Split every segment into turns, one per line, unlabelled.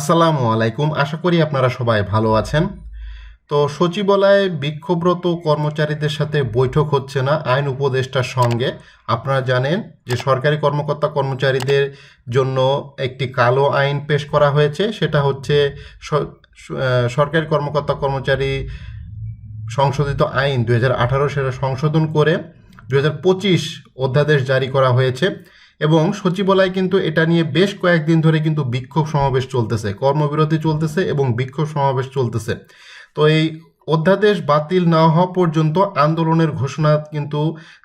আসসালামু আলাইকুম। আশা করি আপনারা সবাই ভালো আছেন। তো সচিবালয়ে বিক্ষোভরত কর্মচারীদের সাথে বৈঠক হচ্ছে না আইন উপদেষ্টার সঙ্গে। আপনারা জানেন যে সরকারি কর্মকর্তা কর্মচারীদের জন্য একটি কালো আইন পেশ করা হয়েছে। সেটা হচ্ছে সরকারি কর্মকর্তা কর্মচারী সংশোধিত আইন দু হাজার আঠারো সেটা সংশোধন করে দু হাজার পঁচিশ অধ্যাদেশ জারি করা হয়েছে। এবং সচিবালয় কিন্তু এটা নিয়ে বেশ কয়েকদিন ধরে কিন্তু বিক্ষোভ সমাবেশ চলতেছে, কর্মবিরতি চলতেছে এবং বিক্ষোভ সমাবেশ চলতেছে। তো এই অধ্যাদেশ বাতিল না হওয়া পর্যন্ত আন্দোলনের ঘোষণা কিন্তু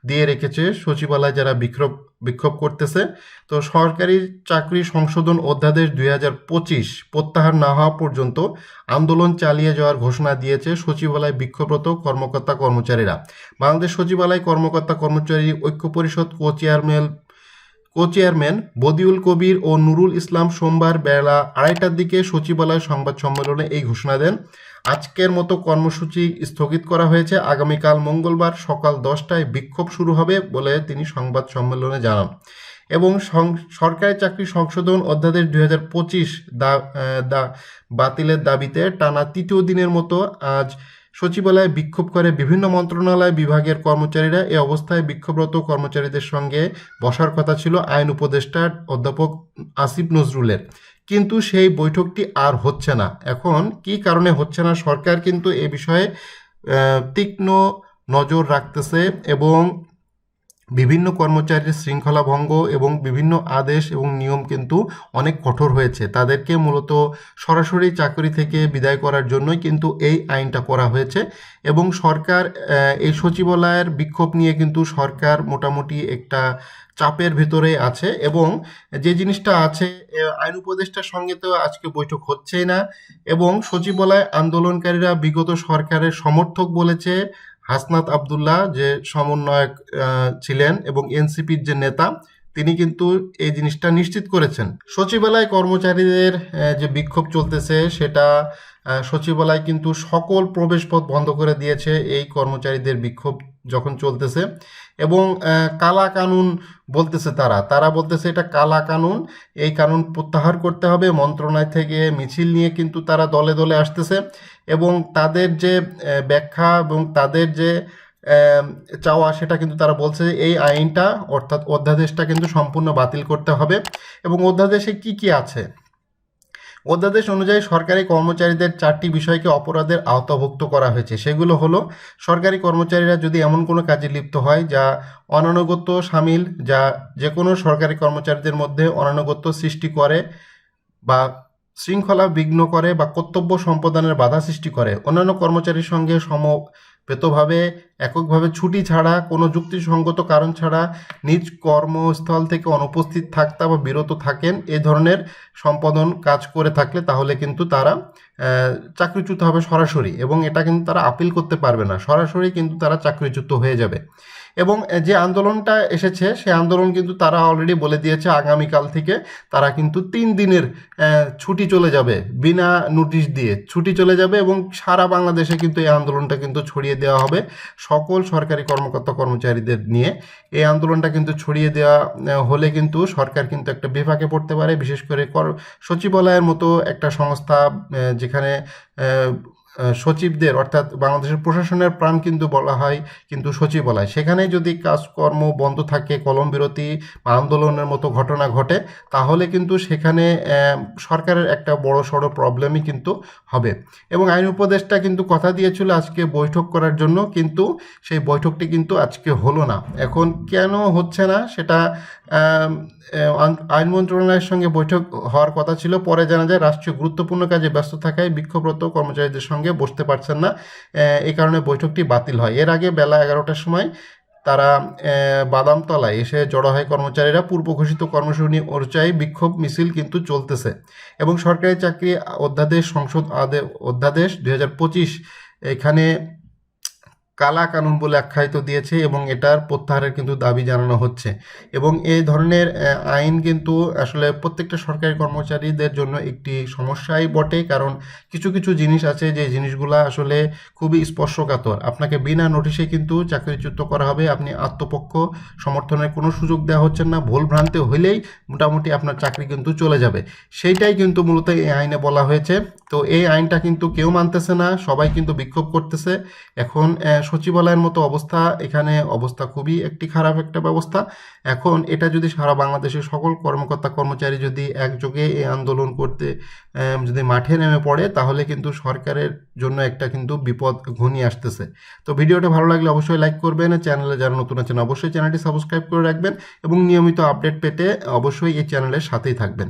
দিয়ে রেখেছে সচিবালয় যারা বিক্ষোভ বিক্ষোভ করতেছে। তো সরকারি চাকরি সংশোধন অধ্যাদেশ দুই হাজার পঁচিশ প্রত্যাহার না হওয়া পর্যন্ত আন্দোলন চালিয়ে যাওয়ার ঘোষণা দিয়েছে সচিবালয় বিক্ষোভরত কর্মকর্তা কর্মচারীরা। বাংলাদেশ সচিবালয় কর্মকর্তা কর্মচারী ঐক্য পরিষদ co chairman co chairman Badiul Kabir ও নুরুল ইসলাম সোমবার বেলা আড়াইটার দিকে সচিবালয় সংবাদ সম্মেলনে এই ঘোষণা দেন। আজকের মতো কর্মসূচি স্থগিত করা হয়েছে। আগামীকাল মঙ্গলবার সকাল দশটায় বিক্ষোভ শুরু হবে বলে তিনি সংবাদ সম্মেলনে জানান। এবং সরকারি চাকরি সংশোধন অধ্যাদেশ দুই হাজার পঁচিশ দা বাতিলের দাবিতে টানা তৃতীয় দিনের মতো আজ সচিবালয়ে বিক্ষোভ করে বিভিন্ন মন্ত্রণালয় বিভাগের কর্মচারীরা এ অবস্থায় বিক্ষোভরত কর্মচারীদের সঙ্গে বসার কথা ছিল আইন উপদেষ্টা অধ্যাপক আসিফ নজরুলের। কিন্তু সেই বৈঠকটি আর হচ্ছে না। এখন কি কারণে হচ্ছে না? সরকার কিন্তু এ বিষয়ে তীক্ষ্ণ নজর রাখতেছে এবং বিভিন্ন কর্মচারীর শৃঙ্খলা ভঙ্গ এবং বিভিন্ন আদেশ এবং নিয়ম কিন্তু অনেক কঠোর হয়েছে। তাদেরকে মূলত সরাসরি চাকরি থেকে বিদায় করার জন্যই কিন্তু এই আইনটা করা হয়েছে এবং সরকার এই সচিবালয়ের বিক্ষোভ নিয়ে কিন্তু সরকার মোটামুটি একটা চাপের ভেতরে আছে এবং যে জিনিসটা আছে আইন উপদেষ্টার সঙ্গে তো আজকে বৈঠক হচ্ছেই না এবং সচিবালয় আন্দোলনকারীরা বিগত সরকারের সমর্থক বলেছে হাসনাত আবদুল্লাহ যে সমন্বয়ক ছিলেন এবং এনসিপির যে নেতা তিনি কিন্তু এই জিনিসটা নিশ্চিত করেছেন। সচিবালয় কর্মচারীদের যে বিক্ষোভ চলতেছে সেটা সচিবালয় কিন্তু সকল প্রবেশপথ বন্ধ করে দিয়েছে এই কর্মচারীদের বিক্ষোভ যখন চলতেছে। এবং কালা কানুন বলতেছে তারা। তারা বলতেছে এটা কালা কানুন, এই কানুন প্রত্যাহার করতে হবে, মন্ত্রণালয় থেকে মিছিল নিয়ে কিন্তু তারা দলে দলে আসতেছে। এবং তাদের যে ব্যাখ্যা এবং তাদের যে চাওয়া, সেটা কিন্তু তারা বলছে এই আইনটা, অর্থাৎ অধ্যাদেশটা কিন্তু সম্পূর্ণ বাতিল করতে হবে। এবং অধ্যাদেশে কি কি আছে? অধ্যাদেশ অনুযায়ী সরকারি কর্মচারীদের চারটি বিষয়কে অপরাধের আওতাভুক্ত করা হয়েছে। সেগুলো হলো, সরকারি কর্মচারীরা যদি এমন কোনো কাজে লিপ্ত হয় যা অনানুগত্য সামিল, যা যে কোনো সরকারি কর্মচারীদের মধ্যে অনানুগত্য সৃষ্টি করে বা শৃঙ্খলা বিঘ্ন করে বা কর্তব্য সম্পাদনের বাধা সৃষ্টি করে, অন্যান্য কর্মচারীর সঙ্গে সমবেতভাবে এককভাবে ছুটি ছাড়া, কোনো যুক্তিসঙ্গত কারণ ছাড়া নিজ কর্মস্থল থেকে অনুপস্থিত থাকতে বা বিরত থাকেন, এ ধরনের সম্পাদন কাজ করে থাকলে তাহলে কিন্তু তারা চাকরিচ্যুত হবে সরাসরি এবং এটা কিন্তু তারা আপিল করতে পারবে না। সরাসরি কিন্তু তারা চাকরিচ্যুত হয়ে যাবে। এবং যে আন্দোলনটা এসেছে, সে আন্দোলন কিন্তু তারা অলরেডি বলে দিয়েছে আগামীকাল থেকে তারা কিন্তু তিন দিনের ছুটি চলে যাবে বিনা নোটিশ দিয়ে। ছুটি চলে যাবে এবং সারা বাংলাদেশে কিন্তু এই আন্দোলনটা কিন্তু ছড়িয়ে দেওয়া হবে সকল সরকারি কর্মকর্তা কর্মচারীদের নিয়ে। এই আন্দোলনটা কিন্তু ছড়িয়ে দেওয়া হলে কিন্তু সরকার কিন্তু একটা বিভাগে পড়তে পারে। বিশেষ করে সচিবালয়ের মতো একটা সংস্থা যেখানে সচিবদের, অর্থাৎ বাংলাদেশের প্রশাসনের প্রাণ কিন্তু বলা হয় কিন্তু সচিবালয়। সেখানে যদি কাজকর্ম বন্ধ থাকে, কলম বিরতি বা আন্দোলনের মতো ঘটনা ঘটে, তাহলে কিন্তু সেখানে সরকারের একটা বড় সড়ো প্রবলেমই কিন্তু হবে। এবং আইন উপদেষ্টা কিন্তু কথা দিয়েছিল আজকে বৈঠক করার জন্য, কিন্তু সেই বৈঠকটি কিন্তু আজকে হলো না। এখন কেন হচ্ছে না, সেটা আইন- মন্ত্রণালয়ের সঙ্গে বৈঠক হওয়ার কথা ছিল। পরে জানা যায়, রাষ্ট্রীয় গুরুত্বপূর্ণ কাজে ব্যস্ত থাকায় বিক্ষোভরত কর্মচারীদের সঙ্গে বসতে পারছেন না। এই কারণে বৈঠকটি বাতিল হয়। এর আগে বেলা এগারোটার সময় তারা বাদামতলায় এসে জড়ো হয় কর্মচারীরা। পূর্ব ঘোষিত কর্মসূচি অনুযায়ী বিক্ষোভ মিছিল কিন্তু চলতেছে এবং সরকারি চাকরি অধ্যাদেশ, সংসদ আদে- অধ্যাদেশ দু হাজার পঁচিশ এখানে কালা কানুন বলে আখ্যায়িত দিয়েছে এবং এটার প্রত্যাহারের কিন্তু দাবি জানানো হচ্ছে। এবং এই ধরনের আইন কিন্তু আসলে প্রত্যেকটা সরকারি কর্মচারীদের জন্য একটি সমস্যাই বটে। কারণ কিছু কিছু জিনিস আছে যে জিনিসগুলা আসলে খুবই স্পর্শকাতর। আপনাকে বিনা নোটিশে কিন্তু চাকরিচ্যুত করা হবে। আপনি আত্মপক্ষ সমর্থনের কোনো সুযোগ দেওয়া হচ্ছে না। ভুল ভ্রান্তি হইলেই মোটামুটি আপনার চাকরি কিন্তু চলে যাবে। সেইটাই কিন্তু মূলত এই আইনে বলা হয়েছে। তো এই আইনটা কিন্তু কেউ মানতেছে না। সবাই কিন্তু বিক্ষোভ করতেছে। এখন সচিবালয়ের মতো অবস্থা, এখানে অবস্থা খুবই একটি খারাপ একটা ব্যবস্থা। এখন এটা যদি সারা বাংলাদেশের সকল কর্মকর্তা কর্মচারী যদি একযোগে এই আন্দোলন করতে যদি মাঠে নেমে পড়ে, তাহলে কিন্তু সরকারের জন্য একটা কিন্তু বিপদ ঘনিয়ে আসতেছে। তো ভিডিওটা ভালো লাগলে অবশ্যই লাইক করবেন, চ্যানেলে যারা নতুন আছেন অবশ্যই চ্যানেলটি সাবস্ক্রাইব করে রাখবেন এবং নিয়মিত আপডেট পেতে অবশ্যই এই চ্যানেলের সাথেই থাকবেন।